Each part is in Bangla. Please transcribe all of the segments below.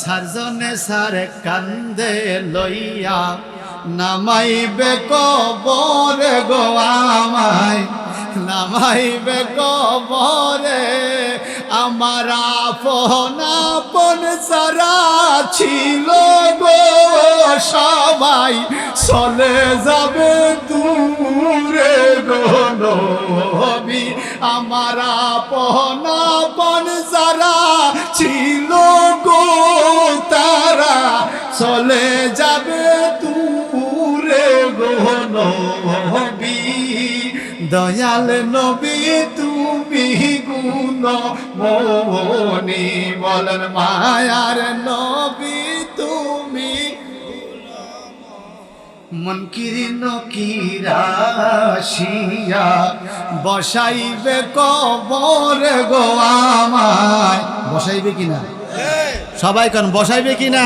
সারজনে সারে কান্দে লইয়া, নামাইবে কবরে গো আমায়, নামাইবে কবরে। আমার আপন আপন সারা ছিল গো সবাই, চলে যাবে দূরে গো নবী। আমার আপন আপন যারা চলে যাবে দূরে গো নবী। দয়াল নবী তুমি গুণ মনি বলেন মায়ার নবী তুমি মন। কিরিন কিরাশিয়া বসাইবে কবর গো আমায়। বসাইবে কিনা? সবাই কোন বসাইবে কিনা?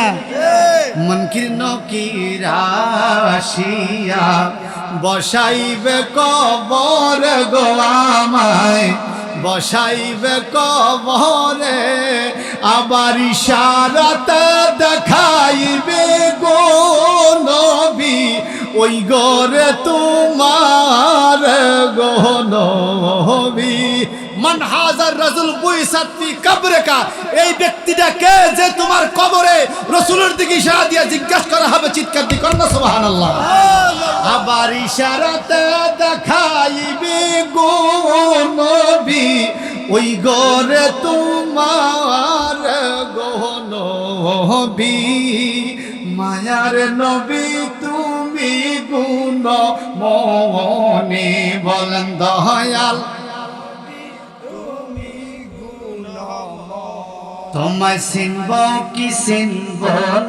মন কিরিন কিরাশিয়া বসাইবে কবর গো আমায়, বসাইবে কবরে আবার ইশারাতে দেখাইবে গো নবী, ওই গরে তোমার গো নবী। মান হাজার রাজুল কবরে কা এই ব্যক্তিটাকে যে তোমার কবরে রসুলের দিকে ইশারা দিয়ে জিজ্ঞাসা করা হবে চিৎকার দিয়ে কন্যা সুবহানাল্লাহ। আবার ইশারাতে দেখাইবে গো নবী, ওই গরে তোমার গো নবী, মায়ার নবী তুমি গুণ মনে বলেন দয়াল। তোমায় চিনব, কি চিনব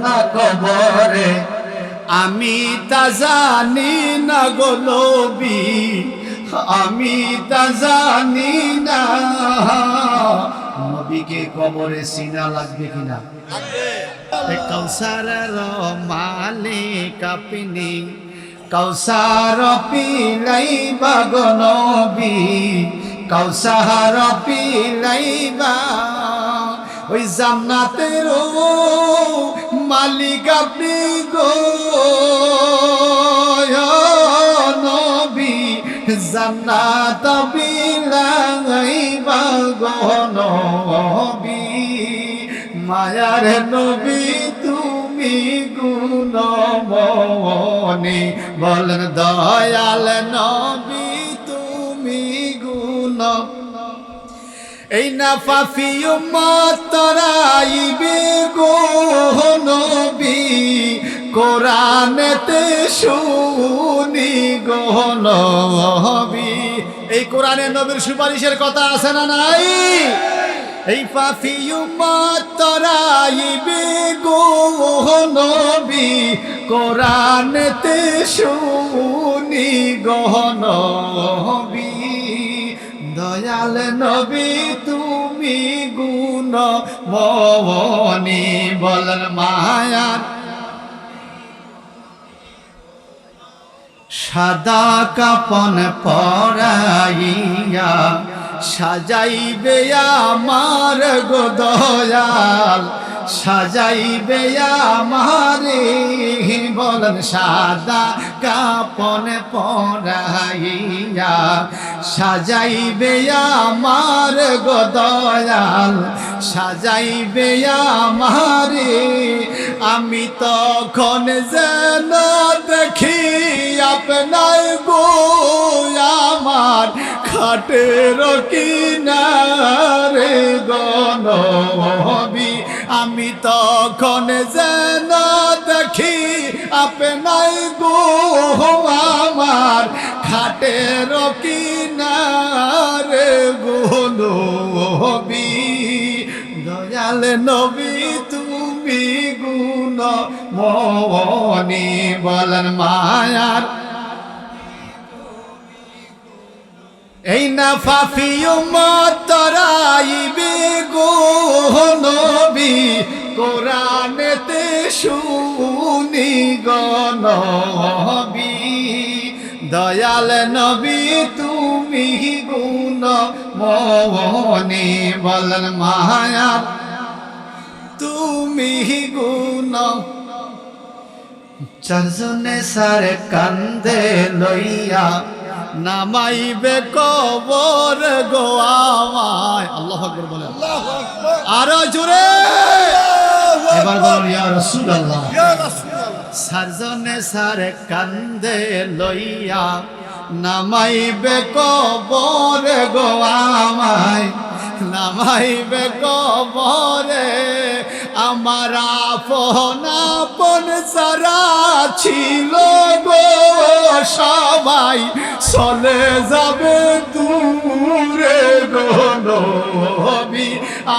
না কবরে? আমি তা জানি না গো আমি তা জানি না। নবীকে কবরে চিনা লাগবে কিনা কৌসারের মালিক আপনি, কৌসার পিলাইবা গো নবী, কৌসার পিলাইবা ওই জান্নাতের মালিক আপনি গো। নবী, জান্নাত বিলাইবা গো নবী। মায়ার নবী তুমি গুণ মনে বলেন দয়াল নবী তুমি গুণ এই না ফাফিউ মাতরাইবে গো নবী। কোরআনেতে শুনি গো নবী। এই কোরআনে নবীর সুপারিশের কথা আছে না নাই? এই পাফিউ মাতরাইবে গো নবী। কোরআনেতে শুনি গো নবী। দয়াল নবী তুমি গুণ মনি বল মায়ার সাদা কাপন পরাইয়া সাজাইবে আমার গো দয়াল। সাজাইবে আমারে, বলেন সাদা কাপন পরাইয়া। সাজাইবে আমার গো দয়াল, সাজাইবে আমারে। আমি তখন যেন দেখি আপনার গো আমার খাটের কিনারে গনবি আমি তখন যেন দেখি আপনার গো আমার খাটের কিনারে গনবি দয়াল নবী, তুমি গুণ মনি বলেন মায়ার এই না ফাফিউ মতরাইবে গো নবী, কোরআনেতে শুনি গো নবী। দয়াল নবী, তুমি গুণ মনে বলেন মায়া। তুমি গুণ চারজনে সারে কান্দে লইয়া নামাইবে কবর গোয়ামায় আল্লাহ আকবর বলেন। আরও জোরে। এবার বলুন ইয়া রাসূলুল্লাহ। ইয়া রাসূলুল্লাহ। সারজনে সারে কান্দে লইয়া নামাইবে কবরে গোয়ামায় নামাইবে কবরে আমার আপন আপন সারা ছিল গো সবাই। চলে যাবে দূরে গো নবী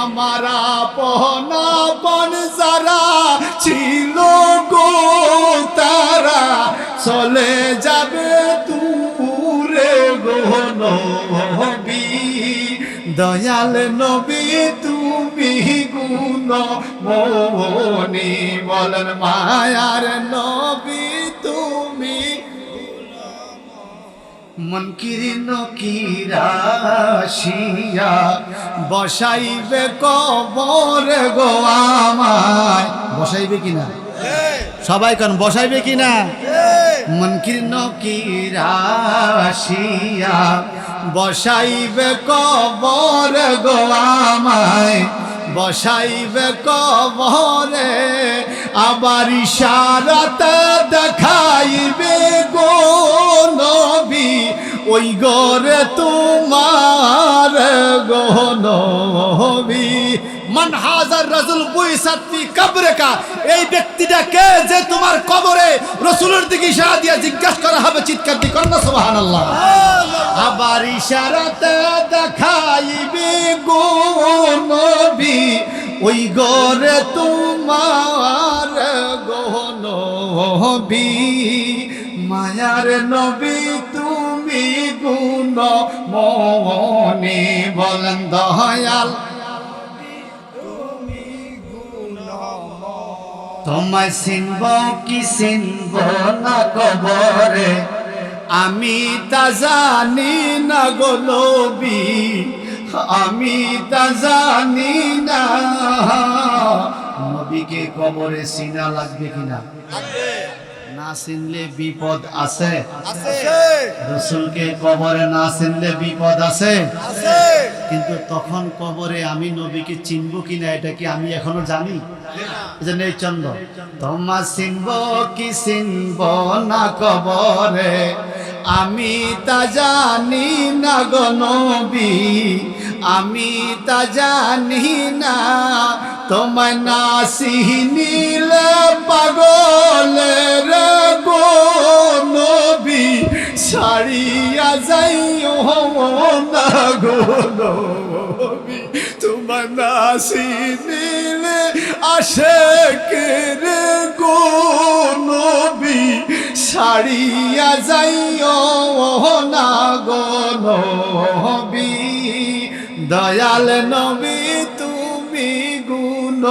আমার আপন আপন যারা ছিল গো তারা চলে যাবে দূরে গো নবী দয়াল নবী, তুমি গুণ মনি বলেন মায়ার নবী। মন কিরিন কিরাশিয়া বসাইবে কবর গো আমায়। বসাইবে কিনা? সবাই কোন, বসাইবে কিনা? মন কিরিন কিরাশিয়া বসাইবে কবর গো আমায়। বসাইবে কবরে আবার ইশারাতে দেখাইবে ওই গরে তোমার গো নবী মান হাজার রাজুল বুইসাত্তি কবরে কা এই ব্যক্তিটা কে যে তোমার কবরে রসুলের দিকে ইশারা দিয়ে জিজ্ঞাসা করা হবে চিৎকার দিয়ে কন্যা সুবহানাল্লাহ। আবার ইশারাতে দেখাইবে গো নবী, ওই গরে তোমার গো নবী মায়ার নবী তুমি গুণ মনে বলেন দয়াল। তোমায় চিনব কি চিনব না কবরে। আমি তা জানি না গোলবি আমি তা জানি না। নবীকে কবরে চিনা লাগবে কিনা? না চিনলে বিপদ আছে? রসুলকে কবরে না চিনলে বিপদ আছে? কিন্তু তখন কবরে আমি নবীকে চিনব কিনা এটা কি আমি এখনও জানি? এই চন্দ্র তোমা চিনব কি চিনব না কবরে? আমি তা জানি না গো নবী আমি তা জানি না, তোমায় না চিনিলে পাগলের গো নবী ছাড়িয়া যাইও না গো নবী তোমার না চিনিলে আসে রে গো নবী ছাড়িয়া যাইও না গো নবী দয়াল নবী তুমি গুণ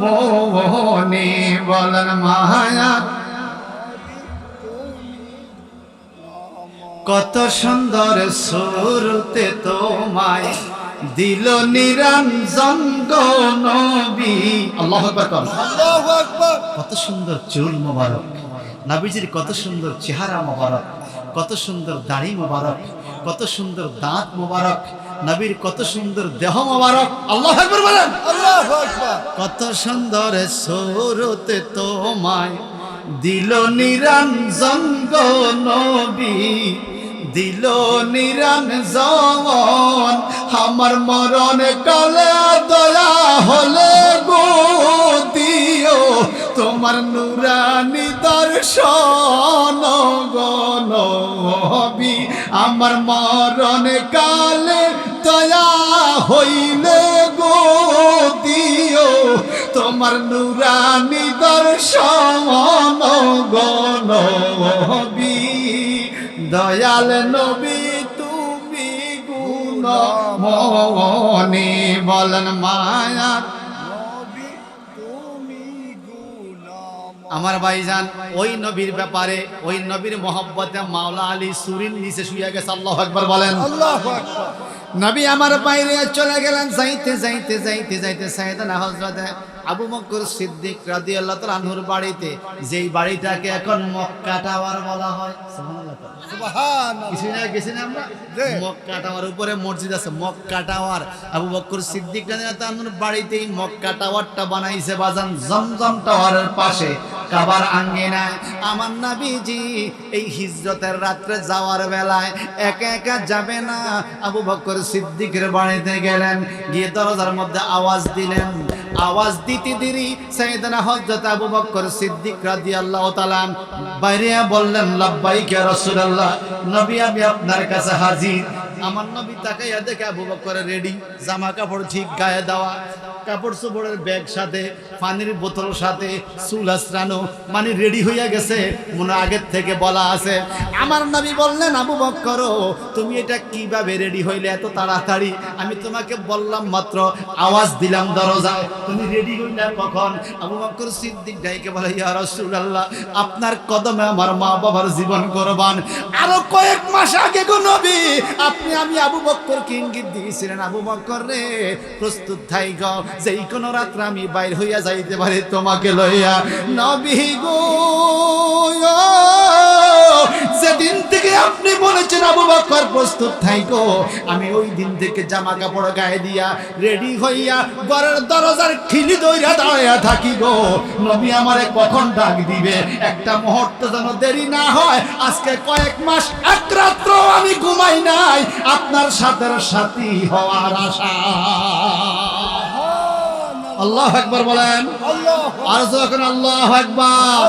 মোহনে বলেন মায়া কত সুন্দর সুরতে তোমায় দিল নিরঞ্জন নবী। আল্লাহ কত সুন্দর চুল মোবারক। নাবিজির কত সুন্দর চেহারা মোবারক। কত সুন্দর দাড়ি মোবারক কত সুন্দর দাঁত মোবারক নবীর কত সুন্দর দেহ মোবারক। আল্লাহ বলেন। কত সুন্দর সৌরতে তোমায় দিল নিরঞ্জন নবী দিল নিরঞ্জন আমার মরণ কালে দয়া হলে গো দিও তোমার নুরানি দর্শন গনবি আমার মরণ কালে দয়া হইলে গো, দিও তোমার নুরানি দর্শন গনবি দয়াল নবী, তুমি গুণ মনে বলেন মায়া আমার ভাইজান ওই নবীর ব্যাপারে ওই নবীর মোহব্বতে মাওলা আলী সুরিন নিচে শুয়ে গেছে আল্লাহ একবার বলেন। নবী আমার বাইরে চলে গেলেন যাইতে যাইতে যাইতে যাইতে সাইদানা হজরত আবু বকর সিদ্দিক রাদিয়াল্লাহু তাআলা আনহুর বাড়িতে যেই বাড়িটাকে এখন মক্কা টাওয়ার বলা হয়। মক্কা টাওয়ার উপরে মসজিদ আছে Mecca tower. Abu Bakr Siddiq রাদিয়াল্লাহু তাআলার বাড়িতেই মক্কা টাওয়ারটা বানাইছে বাজান জমজম টাওয়ারের পাশে। কাবার আঙ্গিনায় আমার নবীজি এই হিজরতের রাত্রে যাওয়ার বেলায় একা একা যাবে না। আবু বকর সিদ্দিকের বাড়িতে গেলেন গিয়ে দরজার মধ্যে আওয়াজ দিলেন আওয়াজ দিতে দেরি। সাইদানা হযরত আবু বকর সিদ্দিক রাদিয়াল্লাহু তাআলা বাইরে বললেন, লাব্বাইক ইয়া রাসূলুল্লাহ, নবী আমি আপনার কাছে হাজির। আমার নবী তাকাইয়া দেখে আবু বকর রেডি জামা কাপড় ঠিক গায়ে দেওয়া। কাপড় চোপড়ের ব্যাগ সাথে, পানির বোতল সাথে, চুল আশ্রানো মানে রেডি হইয়া গেছে। মনে আগের থেকে বলা আছে। আমার নবী বললেন, আবু বকর তুমি এটা কীভাবে রেডি হইলে এত তাড়াতাড়ি? আমি তোমাকে বললাম মাত্র, আওয়াজ দিলাম দরজায়। তুমি রেডি হইলে কখন? আবু বকর সিদ্দিক ডাইকে বলে, ইয়া রাসূলুল্লাহ, আপনার কদমে আমার মা বাবার জীবন কোরবান। আরও কয়েক মাস আগে গো আপনি আমি আবু বক্কর ইঙ্গিত দিয়েছিলেন, আবু বক্কর রে, প্রস্তুত থাই গো। যেই কোন রাত্রে আমি বাইর হইয়া যাইতে পারি, তোমাকে লইয়া নবী গো যেদিন থেকে আপনি বলেছেন আবু বক্কর প্রস্তুত থাইকো, আমি ওই দিন থেকে জামা কাপড় গায়ে দিয়া রেডি হইয়া ঘরের দরজার খিলি দইরা দাঁড়াইয়া থাকি গো। নবী আমারে কখন ডাক দিবে? একটা মুহূর্ত যেন দেরি না হয়। আজকে কয়েক মাস এক রাত্র আমি ঘুমাই নাই। আপনার সাথে সাথী হওয়ার আশা। আল্লাহ একবার বলেন। আল্লাহ আর যখন আল্লাহ একবার